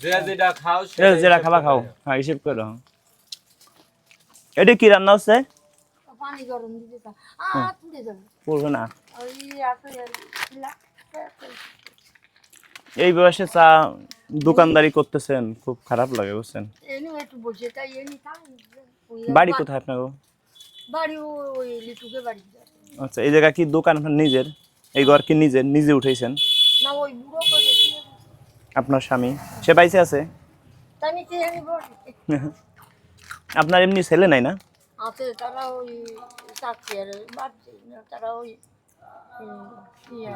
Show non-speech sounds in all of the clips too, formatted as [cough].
যে যেটা খাও খাবা খাও। হ্যাঁ হিসেব করো এটা কি রান্না হচ্ছে? পড়বে না। এই বয়সে চা দোকানদারি করতেছেন খুব খারাপ লাগে বুঝছেন? এনে একটু বসে তাই এনে তাই বাড়ি কোথায় আপনার ও- ওই লিটুকে বাড়ি আচ্ছা এই জায়গা কি দোকান আপনার নিজের? এই ঘর কি নিজের? নিজে উঠেছেন না ওই বুড়ো আপনার স্বামী। সে বাইসে আছে? আপনার এমনি ছেলে নাই না? আছে তারা ওই চাকরি বাদ দেয় না তারা ওই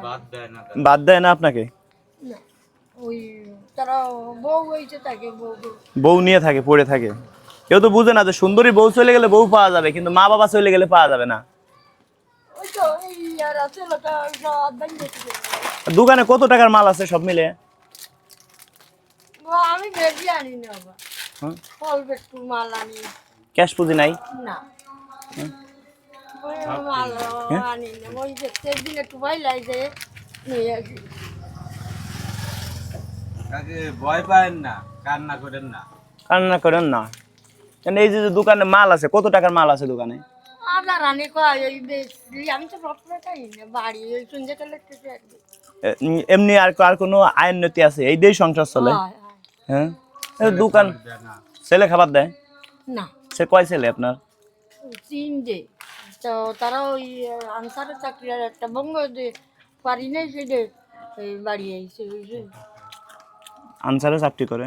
বাদ দেয় না তারা। বাদ দেয় না আপনাকে? না, ওই তারা বউ হয়েছে তাকে বউ বউ- বউ নিয়ে থাকে পড়ে থাকে। কেউ তো বুঝে না যে সুন্দরী বউ চলে গেলে বউ পাওয়া যাবে কিন্তু মা বাবা চলে গেলে পাওয়া যাবে না। দোকানে কত টাকার মাল আছে সব মিলে? আমি বেশি আনি না হ্যাঁ? অল্প একটু মাল আনি ক্যাশ পুঁজি নাই? না। মাল আনি না ওই যে সেদিন একটু ভয় লাগছে নিয়ে আসি। ভয় পায়েন না কান্না করেন না। কান্না করেন না। এই যে যে দোকানে মাল আছে কত টাকার মাল আছে দোকানে? আদা রানি কয় ওই বেশি আমি তো সবসময় খাই না বাড়ি ওই সন্ধ্যে কালে একটু একটু এমনি আর আর কোনো আইন নীতি আছে? এই দিয়েই সংসার চলে। হয়, দোকান ছেলে খাবার দেয়? না। সে কয় ছেলে আপনার? তিন যে। তো তারা ওই আনসারের চাকরি আর একটা বঙ্গ যে পারি নাই সেটা বাড়ি আইছে আনসারে চাকরি করে?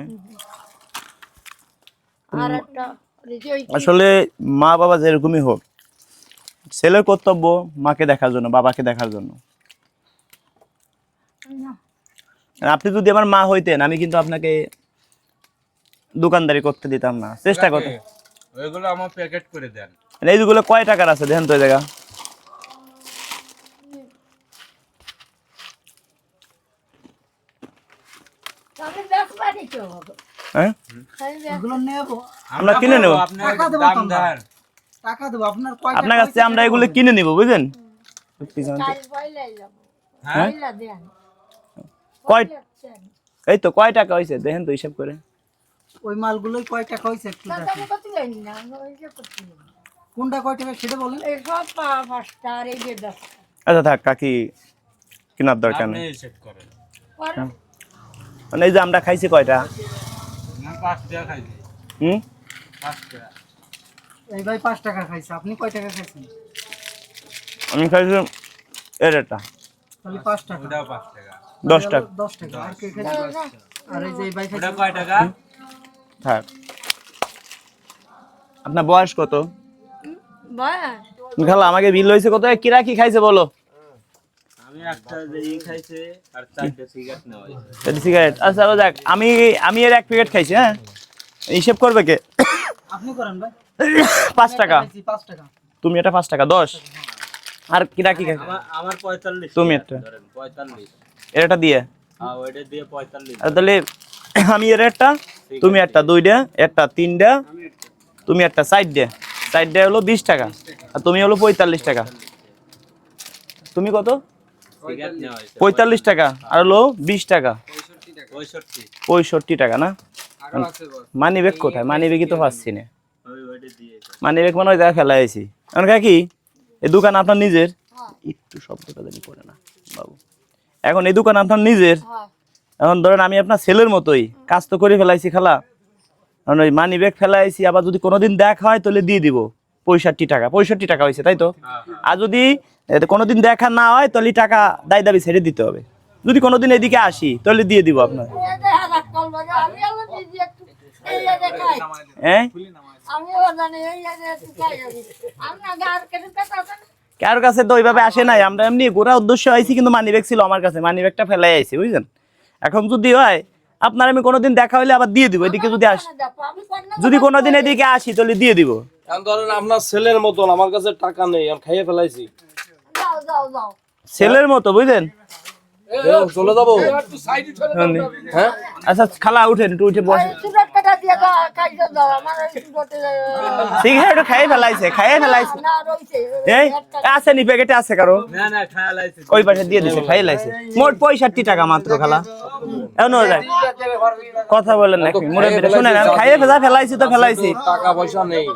আর একটা আসলে মা বাবা যেরকমই হোক ছেলের কর্তব্য মাকে দেখার জন্য বাবাকে দেখার জন্য। না, আপনি যদি আমার মা হইতেন আমি কিন্তু আপনাকে দোকানদারি করতে দিতাম না। চেষ্টা করতে ওইগুলো আমার প্যাকেট করে দেন। এইগুলো কয় টাকার আছে দেখেন তো এই জায়গা। হ্যাঁ? আমি এগুলো নেব। আমরা কিনে নেব। আপনার টাকা দেবো দাম আমরা। টাকা দেবো। আপনার কয় আপনার কাছ থেকে আমরা এগুলো কিনে নিব বুঝলেন। হ্যাঁ। কয় এই তো কয় টাকা হয়েছে দেখেন তো হিসাব করে। ওই মালগুলোই কয় টাকা হয়েছে একটু। কোনটা কয় টাকা সেটা বলেন। এই সব পা- পাঁচটা আর এই যে দশটা। আচ্ছা থাক কাকি কেনার দরকার আপনি নেই। পরে মানে এই যে আমরা খাইছি কয়টা? না পাঁচ টাকা খাইছি। হুম? পাঁচ টাকা এই ভাই পাঁচ টাকা খাইছে আপনি কয় টাকা খাইছেন? আমি খাইছি এর একটা। তাহলে পাঁচ টাকা। ওটাও পাঁচ টাকা। দশ টাকা। দশ টাকা। আর কে খাইছে? আর এই যে ভাই খাইছে কয় টাকা? থাক আপনার বয়স কত? বয়স? খালা আমাকে বিল হয়েছে কত? কিরা কি খাইছে বলো? আমি একটা যে ই খাইছে আর চারটে সিগারেট নেওয়া হয়েছে এটা সিগারেট আচ্ছা ও আমি আমি এর এক প্যাকেট খাইছি হ্যাঁ? হিসেব করবে কে? আপনি করেন ভাই। পাঁচ টাকা। তুমি এটা পাঁচ টাকা দশ? আর কিরা কি খাইছে? আমার পঁয়তাল্লিশ। তুমি একটা। পঁয়তাল্লিশ। দিয়ে? হ্যাঁ তাহলে আমি এর একটা তুমি একটা দুইটা একটা তিনটা তুমি একটা চারটে চারটে হলো বিশ টাকা আর তুমি হলো পঁয়তাল্লিশ টাকা। তুমি কত? পঁয়তাল্লিশ টাকা আর হলো বিশ টাকা। পঁয়ষট্টি। টাকা না? মানি ব্যাগ কোথায়? মানি ব্যাগই তো পাচ্ছি না। মানি ব্যাগ মানে ওই জায়গায় ফেলা হয়েছি এখন কি এই দোকান আপনার নিজের? একটু শব্দটা জানি পড়ে না বাবু। এখন এই দোকান আপনার নিজের? হ্যাঁ। এখন ধরেন আমি আপনার ছেলের মতোই, কাজ তো করে ফেলাইছি খালা। এখন ওই মানি ব্যাগ ফেলাইছি, আবার যদি কোনোদিন দেখা হয় তাহলে দিয়ে দিব। পঁয়ষট্টি টাকা পঁয়ষট্টি টাকা হয়েছে, তাই তো? আর যদি কোনোদিন দেখা না হয় তাহলে টাকা দায় দাবি ছেড়ে দিতে হবে। যদি কোনোদিন এদিকে আসি, তাহলে দিয়ে দিব আপনার। হ্যাঁ? কারোর কাছে তো ওইভাবে আসে নাই, আমরা এমনি গোড়া উদ্দেশ্য আইছি, কিন্তু মানি ব্যাগ ছিল আমার কাছে মানি ব্যাগটা ফেলাই আইছি, বুঝছেন? এখন যদি হয় আপনার আমি কোনোদিন দেখা হইলে আবার দিয়ে দিব এদিকে যদি আসি যদি কোনোদিন এদিকে আসি তাহলে দিয়ে দিব। এখন ধরেন আপনার ছেলের মতন আমার কাছে টাকা নেই আমি খাইয়ে ফেলাইছি। যাও যাও যাও। ছেলের মতো বুঝলেন? চলে যাব। হ্যাঁ? আচ্ছা খালা উঠেন একটু উঠে বসে খাইয়ে ফেলাইছে খাইয়ে ফেলাইছে। না এই আছে নি প্যাকেটে আছে কারও? না না ওই পাশে দিয়ে দিছে খাইয়ে লাইছে। মোট পঁয়ষট্টি টাকা মাত্র খালা। এমন যায় কথা বলেন খাইয়ে ফেলা ফেলাইছি তো ফেলাইছি। টাকা পয়সা নেই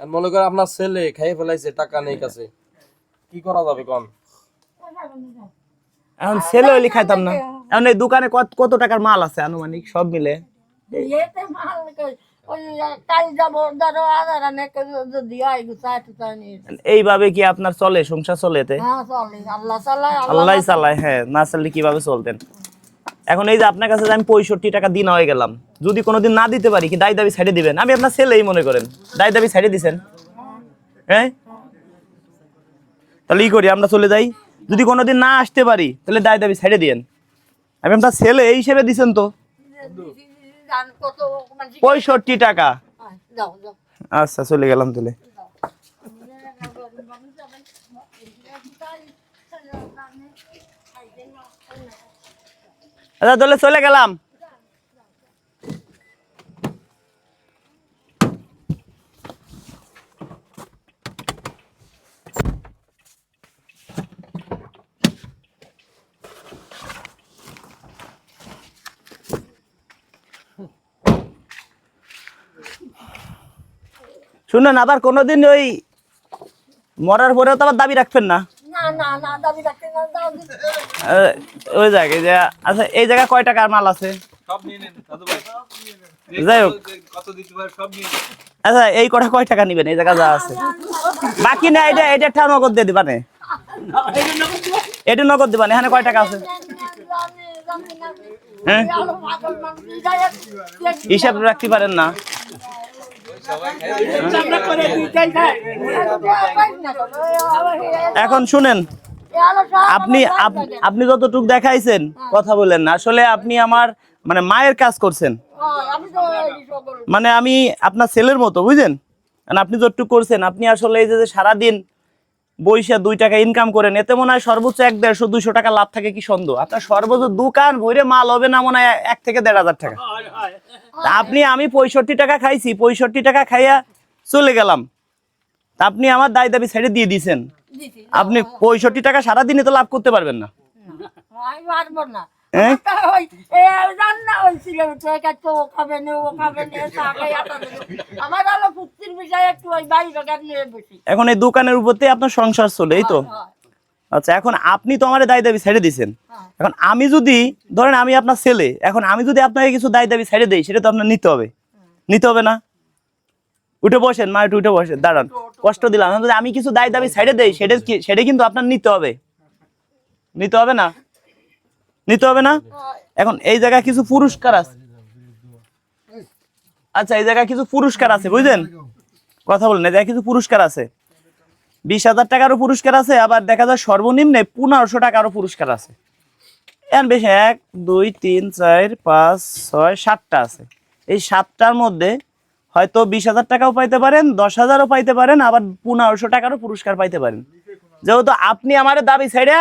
মনে করেন আপনার ছেলে খাইয়ে ফেলাইছে টাকা নেই কাছে। কি করা যাবে কোন? এখন ছেলে হইলে খাইতাম না। এখন এই দোকানে কত কত টাকার মাল আছে? আনুমানিক সব মিলে। এইভাবে কি আপনার চলে? সংসার চলে হ্যাঁ আল্লাহ চালায় হ্যাঁ। না চাললে কীভাবে চলতেন? এখন এই যে আপনার কাছে আমি পঁয়ষট্টি টাকা দিন হয়ে গেলাম যদি কোনোদিন না দিতে পারি কি দায় দাবি ছাড়ে দিবেন? আমি আপনার ছেলেই মনে করেন। দায় দাবি ছাড়ে দিছেন? হ্যাঁ? তাহলে ই করি আমরা চলে যাই। যদি কোনোদিন না আসতে পারি, তাহলে দায় দাবি ছেড়ে দিয়েন। আমি আপনার ছেলে, এই হিসেবে দিচ্ছেন তো? পঁয়ষট্টি টাকা। আচ্ছা চলে গেলাম তাহলে। আচ্ছা তাহলে চলে গেলাম। শুনুন আবার কোনোদিন ওই মরার পরেও তো আবার দাবি রাখবেন না না না না দাবি রাখতে না দাও আহ, ওই জায়গায় যে আচ্ছা এই জায়গায় কয় টাকার মাল আছে সব নিয়ে নেন দাদু ভাই যাই হোক কত দিতে পারে সব নিয়ে নেন। আচ্ছা এই কটা কয় টাকা নিবেন এই জায়গা যা আছে বাকি না এটা এটা একটা নগদ দিয়ে দিবানে এটা নগদ দিবানে এখানে কয় টাকা আছে হ্যাঁ হিসাব রাখতে পারেন না এখন শুনেন, আপনি আপনি যতটুক দেখাইছেন, কথা বলেন। আসলে আপনি আমার মানে মায়ের কাজ করছেন। মানে আমি আপনার ছেলের মতো, বুঝলেন? কারণ আপনি যতটুক করছেন, আপনি আসলে এই যে সারাদিন বইসা দুই টাকা ইনকাম করেন এতে মনে হয় সর্বোচ্চ এক দেড়শো দুইশো টাকা লাভ থাকে কি সন্দেহ? আপনার সর্বোচ্চ দোকান ভরে মাল হবে না মনে হয় এক থেকে দেড় হাজার টাকা? তা আপনি আমি পঁয়ষট্টি টাকা খাইছি পঁয়ষট্টি টাকা খাইয়া চলে গেলাম। তা আপনি আমার দায় দাবি ছেড়ে দিয়ে দিয়েছেন। আপনি পঁয়ষট্টি টাকা সারাদিনে তো লাভ করতে পারবেন না। আমি পারব না হ্যাঁ? তা ওই এ [laughs] রান্না হয়েছিল তো তো ও খাবে না ও খাবে না চা খাই আটা দেবে। আমার আলো পুত্রির বিষয় একটু ওই বাড়ি বাগান নিয়ে বসি। এখন এই দোকানের উপরতে আপনার সংসার চলে এই তো? আচ্ছা এখন আপনি তো আমার দায় দাবি ছেড়ে দিয়েছেন হ্যাঁ। এখন আমি যদি ধরেন আমি আপনার ছেলে এখন আমি যদি আপনাকে কিছু দায় দাবি ছেড়ে দিই সেটা তো আপনার নিতে হবে। নিতে হবে না? উঠে বসেন মা একটু উঠে বসেন দাঁড়ান। কষ্ট দিলাম। যদি আমি কিছু দায় দাবি ছেড়ে দেই সেটা কি- সেটা কিন্তু আপনার নিতে হবে। নিতে হবে না? নিতে হবে না? এখন এই জায়গায় কিছু পুরস্কার আছে। আচ্ছা এই জায়গায় কিছু পুরস্কার আছে, বুঝলেন? কথা বলেন, এই জায়গায় কিছু পুরস্কার আছে। বিশ হাজার টাকারও পুরস্কার আছে, আবার দেখা যায় সর্বনিম্নে পনেরোশো টাকারও পুরস্কার আছে। এখন বেশি, এক, দুই, তিন, চার, পাঁচ, ছয়, সাতটা আছে। এই সাতটার মধ্যে হয়তো বিশ হাজার টাকাও পাইতে পারেন, দশ হাজারও পাইতে পারেন, আবার পনেরোশো টাকারও পুরস্কার পাইতে পারেন। যেহেতু আপনি আমার দাবি ছেড়ে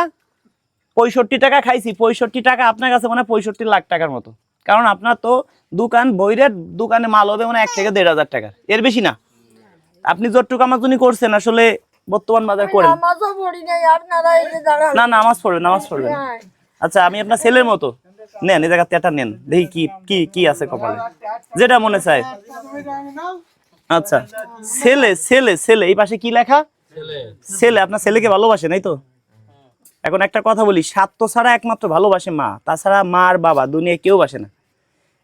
পঁয়ষট্টি টাকা খাইছি পঁয়ষট্টি টাকা আপনার কাছে মানে পঁয়ষট্টি লাখ টাকার মতো। কারণ আপনার তো দোকান বইরের দোকানে মাল হবে মানে এক থেকে দেড় হাজার টাকার। এর বেশি না। আপনি যতটুকু আমার জন্য করছেন আসলে বর্তমান বাজার করেন। না নামাজ পড়বেন নামাজ পড়বেন। আচ্ছা আমি আপনার ছেলের মতো। নেন এই জায়গা তেটা নেন। দেখি কি কি কি আছে কপালে। যেটা মনে চায়। আচ্ছা ছেলে ছেলে ছেলে এই পাশে কি লেখা? ছেলে। ছেলে আপনার ছেলেকে ভালোবাসে নাই তো? এখন একটা কথা বলি স্বার্থ ছাড়া একমাত্র ভালোবাসে মা তাছাড়া মা আর বাবা দুনিয়ায় কেউ বাসে না।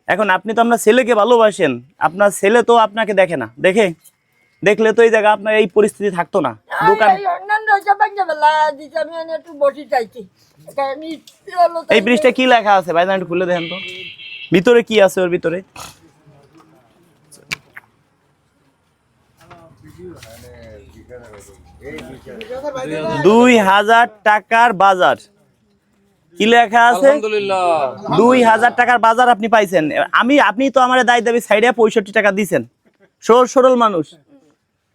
এখন আপনি তো আপনার ছেলেকে ভালোবাসেন আপনার ছেলে তো আপনাকে দেখে না দেখে? দেখলে তো এই জায়গা আপনার এই পরিস্থিতি থাকতো না। দোকান এই তো ব্রিজটা কি লেখা আছে? ভাই একটু খুলে দেখেন তো। ভিতরে কি আছে ওর ভিতরে? দুই হাজার টাকার বাজার। কি লেখা আছে? দুই হাজার টাকার বাজার আপনি পাইছেন। আমি আপনি তো আমার দায় দাবি সাইডে পঁয়ষট্টি টাকা দিছেন। সরল সরল মানুষ।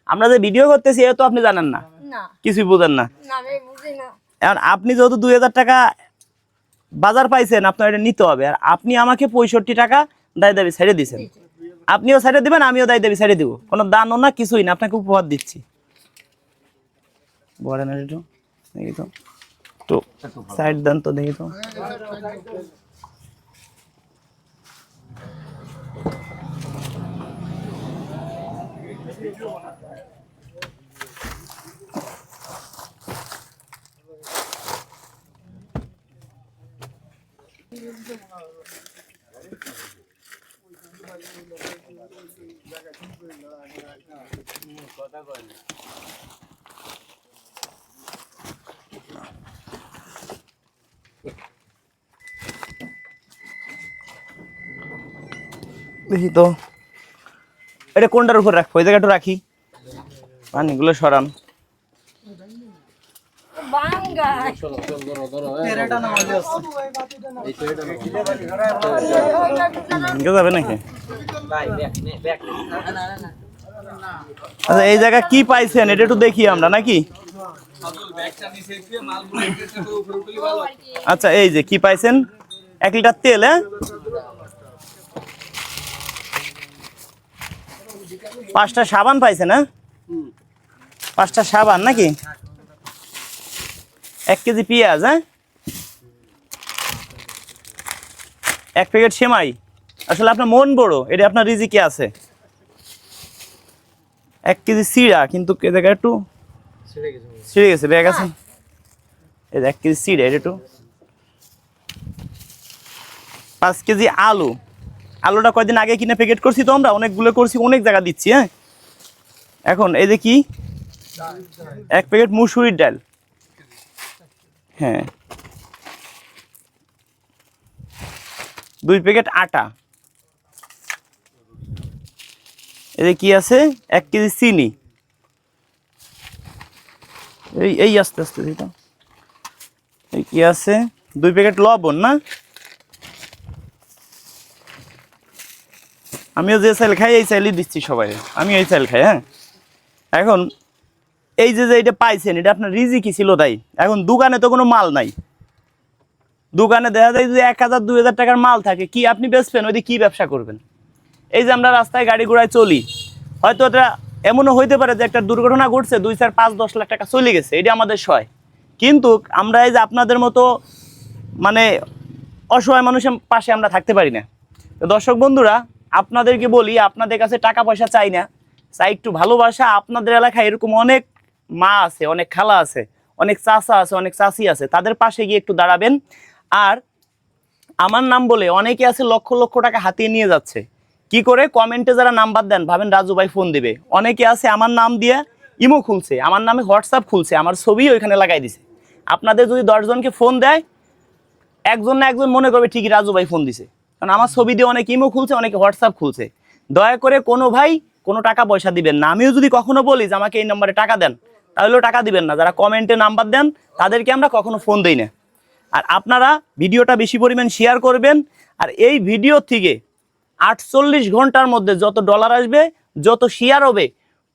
আমরা যে ভিডিও করতেছি এ তো আপনি জানেন না। না। কিছুই বোঝেন না। না আমি বুঝি না। এখন আপনি যেহেতু দুই হাজার টাকা বাজার পাইছেন আপনার এটা নিতে হবে। আর আপনি আমাকে পঁয়ষট্টি টাকা দায় দাবি সাইডে দিছেন। আপনিও সাইডে দিবেন আমিও দায় দাবি ছেড়ে দিব। কোনো দানও না কিছুই না। আপনাকে উপহার দিচ্ছি। বড় না একটু দেখি তো তো সাইড দেন তো দেখি তো দেখি তো। এটা কোনটার উপর রাখব? এই জায়গাটা রাখি। পানিগুলো সরান। যাবে নাকি? আচ্ছা এই জায়গা কি পাইছেন? এটা একটু দেখি আমরা, নাকি? আচ্ছা এই যে কি পাইছেন? এক লিটার তেল হ্যাঁ? পাঁচটা সাবান পাইছে না? পাঁচটা সাবান নাকি? এক কেজি পেঁয়াজ হ্যাঁ? এক প্যাকেট সেমাই। আসলে আপনার মন বড় এটা আপনার রিজিকে আছে। এক কেজি সিরা কিন্তু জায়গায় একটু ছিঁড়ে গেছে ব্যাগ আছে। এক কেজি সিরা এটা একটু পাঁচ কেজি আলু। আলুটা কয়দিন আগে কিনে প্যাকেট করছি তো আমরা, অনেকগুলো করছি, অনেক জায়গা দিচ্ছি হ্যাঁ? এখন, এই যে কি? এক প্যাকেট মুসুরির ডাল। হ্যাঁ। দুই প্যাকেট আটা। এতে কি আছে? এক কেজি চিনি। এই এই আস্তে আস্তে এই কি আছে? দুই প্যাকেট লবণ, না? আমিও যে চাইল খাই, এই চাইলই দিচ্ছি সবাই। আমি এই চাইল খাই হ্যাঁ? এখন, এই যে যে এটা পাইছেন, এটা আপনার রিজি রিজিকি ছিল তাই? এখন দোকানে তো কোনো মাল নাই। দোকানে দেখা যায় যদি এক হাজার, দুই হাজার টাকার মাল থাকে। কি আপনি বেচবেন ওই কি ব্যবসা করবেন? এই যে আমরা রাস্তায় গাড়ি ঘোড়ায় চলি, হয়তো এটা এমনও হইতে পারে যে একটা দুর্ঘটনা ঘটছে, দুই চার পাঁচ দশ লাখ টাকা চলে গেছে, এটা আমাদের সয়। কিন্তু আমরা এই যে আপনাদের মতো মানে অসহায় মানুষের পাশে আমরা থাকতে পারি না। দর্শক বন্ধুরা আপনাদেরকে বলি, আপনাদের কাছে টাকা পয়সা চাই না। চাই একটু ভালোবাসা। আপনাদের এলাকায় এরকম অনেক মা আছে, অনেক খালা আছে, অনেক চাচা আছে, অনেক চাষি আছে। তাদের পাশে গিয়ে একটু দাঁড়াবেন। আর আমার নাম বলে অনেকে আছে লক্ষ লক্ষ টাকা হাতিয়ে নিয়ে যাচ্ছে। কি করে? কমেন্টে যারা নাম্বার দেন, ভাবেন রাজু ভাই ফোন দিবে। অনেকে আছে আমার নাম দিয়ে ইমো খুলছে, আমার নামে হোয়াটসঅ্যাপ খুলছে, আমার ছবি ওইখানে লাগাই দিছে। আপনাদের যদি দশজনকে ফোন দেয়, একজন না একজন মনে করবে ঠিকই রাজু ভাই ফোন দিছে। কারণ আমার ছবি দিয়ে অনেক ইমো খুলছে, অনেকে হোয়াটসঅ্যাপ খুলছে। দয়া করে কোনো ভাই কোনো টাকা পয়সা দিবেন না। আমিও যদি কখনো বলি যে আমাকে এই নম্বরে টাকা দেন, তাহলেও টাকা দিবেন না। যারা কমেন্টে নাম্বার দেন, তাদেরকে আমরা কখনো ফোন দিই না। আর আপনারা ভিডিওটা বেশি পরিমাণ শেয়ার করবেন, আর এই ভিডিও থেকে আটচল্লিশ ঘণ্টার মধ্যে যত ডলার আসবে, যত শেয়ার হবে,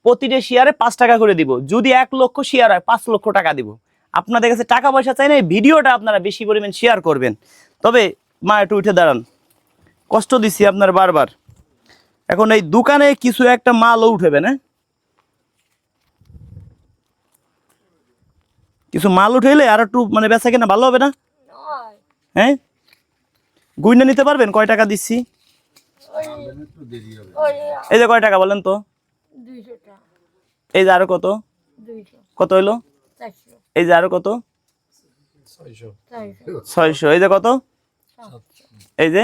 প্রতিটা শেয়ারে পাঁচ টাকা করে দিব। যদি এক লক্ষ শেয়ার হয়, পাঁচ লক্ষ টাকা দিব। আপনাদের কাছে টাকা পয়সা চাই না, এই ভিডিওটা আপনারা বেশি পরিমাণ শেয়ার করবেন। তবে মা, একটু উঠে দাঁড়ান। কষ্ট দিচ্ছি আপনার বারবার। এখন এই দোকানে কিছু একটা মালও উঠেবে না? কিছু মাল উঠেলে আর একটু মানে বেচা কেনা ভালো হবে না? হ্যাঁ? গুইনা নিতে পারবেন? কয় টাকা দিচ্ছি? এই যে কয় টাকা বলেন তো? এই যে আরও কত? কত হইল? এই যে আরও কত? ছয়শো। এই যে কত? এই যে?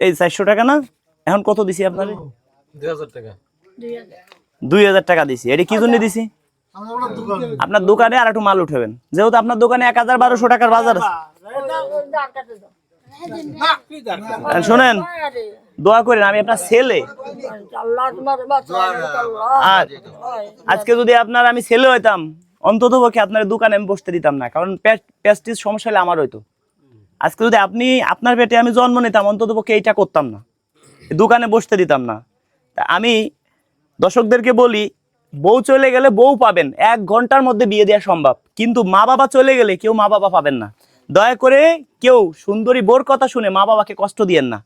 এই চারশো টাকা না? এখন কত দিছি আপনার? দুই হাজার টাকা। দিছি। এটা কি জন্য দিছি? আপনার দোকানে আর একটু মাল উঠাবেন। যেহেতু আপনার দোকানে এক হাজার বারোশো টাকার বাজার শোনেন দোয়া করেন আমি আপনার ছেলে। আর আজকে যদি আপনার আমি ছেলে হইতাম অন্তত পক্ষে আপনার দোকানে আমি বসতে দিতাম না কারণ প্যাস্টিস সমস্যা হলে আমার হইতো। আজকে যদি আপনি আপনার পেটে আমি জন্ম নিতাম অন্তত পক্ষে এইটা করতাম না। দোকানে বসতে দিতাম না। আমি দর্শকদেরকে বলি, বউ চলে গেলে বউ পাবেন, এক ঘণ্টার মধ্যে বিয়ে দেওয়া সম্ভব। কিন্তু মা বাবা চলে গেলে কেউ মা বাবা পাবেন না। দয়া করে কেউ সুন্দরী বোর কথা শুনে মা বাবাকে কষ্ট দিয়েন না।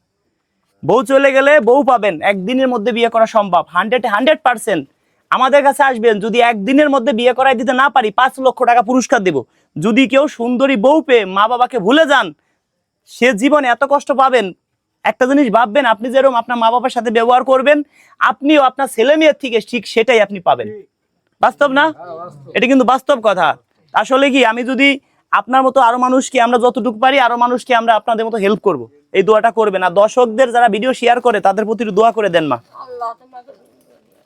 বউ চলে গেলে বউ পাবেন, একদিনের মধ্যে বিয়ে করা সম্ভব। হান্ড্রেড হান্ড্রেড পার্সেন্ট আমাদের কাছে আসবেন যদি একদিনের মধ্যে বিয়ে করাই দিতে না পারি পাঁচ লক্ষ টাকা পুরস্কার দেব। যদি কেউ সুন্দরী বউ পেয়ে মা বাবাকে ভুলে যান সে জীবনে এত কষ্ট পাবেন। একটা জিনিস ভাববেন আপনি যেরকম আপনার মা বাবার সাথে ব্যবহার করবেন আপনিও আপনার ছেলে মেয়ের থেকে ঠিক সেটাই আপনি পাবেন। বাস্তব না? এটা কিন্তু বাস্তব কথা। আসলে কি আমি যদি আপনার মতো আরও মানুষকে আমরা যতটুকু পারি আরও মানুষকে আমরা আপনাদের মতো হেল্প করব। এই দোয়াটা করবেন। আর দর্শকদের যারা ভিডিও শেয়ার করে তাদের প্রতি দোয়া করে দেন মা।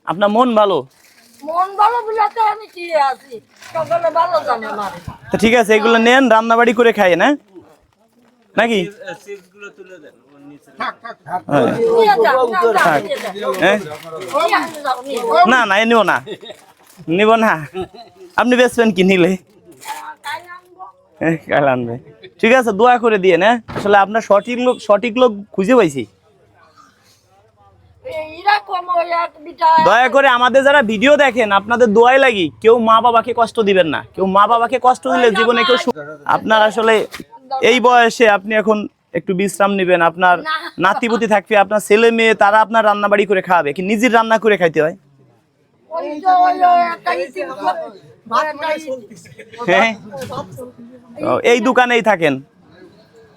আপনার মন ভালো? মন ভালো বুঝাতে আমি কি আছি? সকলে ভালো জানে আমার। তো ঠিক আছে এগুলো নেন রান্নাবাড়ি করে খাইয়েন না নাকি? হ্যাঁ। হ্যাঁ? না না এ নিব না। নিব না। আপনি বেচবেন কি নিলে? হ্যাঁ, কাল আনবে। ঠিক আছে দোয়া করে দিয়ে না আসলে আপনার সঠিক লোক সঠিক লোক খুঁজে পাইছি এই এরকম ওই এক বিটা দয়া করে আমাদের যারা ভিডিও দেখেন আপনাদের দোয়াই লাগি কেউ মা বাবাকে কষ্ট দিবেন না। কেউ মা বাবাকে কষ্ট দিলে জীবনে কেউ আপনার আসলে এই বয়সে আপনি এখন একটু বিশ্রাম নেবেন আপনার নাতিপুতি থাকবে আপনার ছেলে মেয়ে তারা আপনার রান্না বাড়ি করে খাওয়াবে কি নিজের রান্না করে খাইতে হয়। হ্যাঁ। এই দোকানেই থাকেন।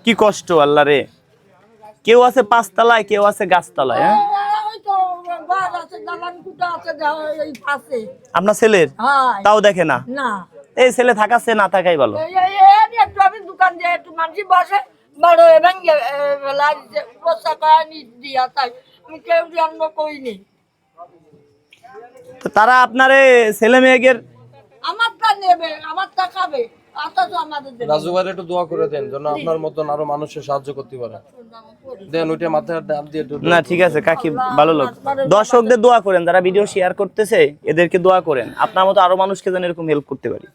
কি কষ্ট আল্লাহ রে। কেউ আছে পাঁচতলায় কেউ আছে গাছতলায় হ্যাঁ? ওই আছে দালান কুটা আছে এই পাশে। আপনার ছেলের? তাও দেখে না? না। এই ছেলে থাকাচ্ছে না থাকাই ভালো। একটু আমি দোকান দিয়ে একটু মানুষ বসে বড় এবং দিয়া তাই। আমি কেউ জন্ম করিনি। তো তারা আপনার ছেলে মেয়েদের আমারটা নেবে আমারটা খাবে। অথচ আমাদের দেবে রাজু ভাই একটু দোয়া করে দেন যেন আপনার মতন আরও মানুষের সাহায্য করতে পারে। দেন ওইটা মাথায় হাত দিয়ে না ঠিক আছে কাকি ভালো লোক। দর্শকদের দোয়া করেন যারা ভিডিও শেয়ার করতেছে এদেরকে দোয়া করেন। আপনার মতো আরও মানুষকে যেন এরকম হেল্প করতে পারি।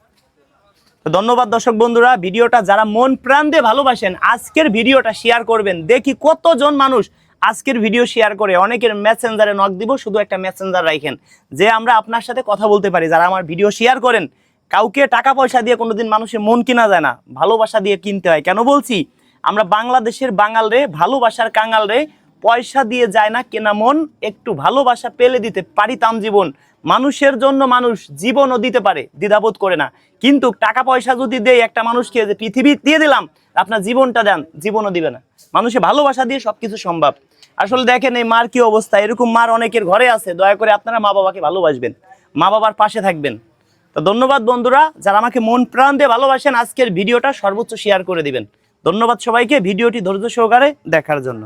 ধন্যবাদ দর্শক বন্ধুরা ভিডিওটা যারা মন প্রাণ দিয়ে ভালোবাসেন আজকের ভিডিওটা শেয়ার করবেন। দেখি কতজন মানুষ আজকের ভিডিও শেয়ার করে। অনেকের মেসেঞ্জারে নক দিব শুধু একটা মেসেঞ্জার রাখেন যে আমরা আপনার সাথে কথা বলতে পারি যারা আমার ভিডিও শেয়ার করেন কাউকে টাকা পয়সা দিয়ে কোনোদিন মানুষের মন কিনা যায় না, ভালোবাসা দিয়ে কিনতে হয়। কেন বলছি? আমরা বাংলাদেশের বাঙাল রে, ভালোবাসার কাঙাল রে, পয়সা দিয়ে যায় না কেনা মন, একটু ভালোবাসা পেলে দিতে পারিতাম জীবন। মানুষের জন্য মানুষ জীবনও দিতে পারে, দ্বিধাবোধ করে না। কিন্তু টাকা পয়সা যদি দেয় একটা মানুষকে যে পৃথিবী দিয়ে দিলাম, আপনার জীবনটা দেন, জীবনও দিবে না। মানুষের ভালোবাসা দিয়ে সবকিছু সম্ভব। আসলে দেখেন এই মার কি অবস্থা? এরকম মার অনেকের ঘরে আছে, দয়া করে আপনারা মা বাবাকে ভালোবাসবেন। মা বাবার পাশে থাকবেন। তো ধন্যবাদ বন্ধুরা, যারা আমাকে মন প্রাণ দিয়ে ভালোবাসেন, আজকের ভিডিওটা সর্বোচ্চ শেয়ার করে দিবেন। ধন্যবাদ সবাইকে, ভিডিওটি ধৈর্য সহকারে দেখার জন্য।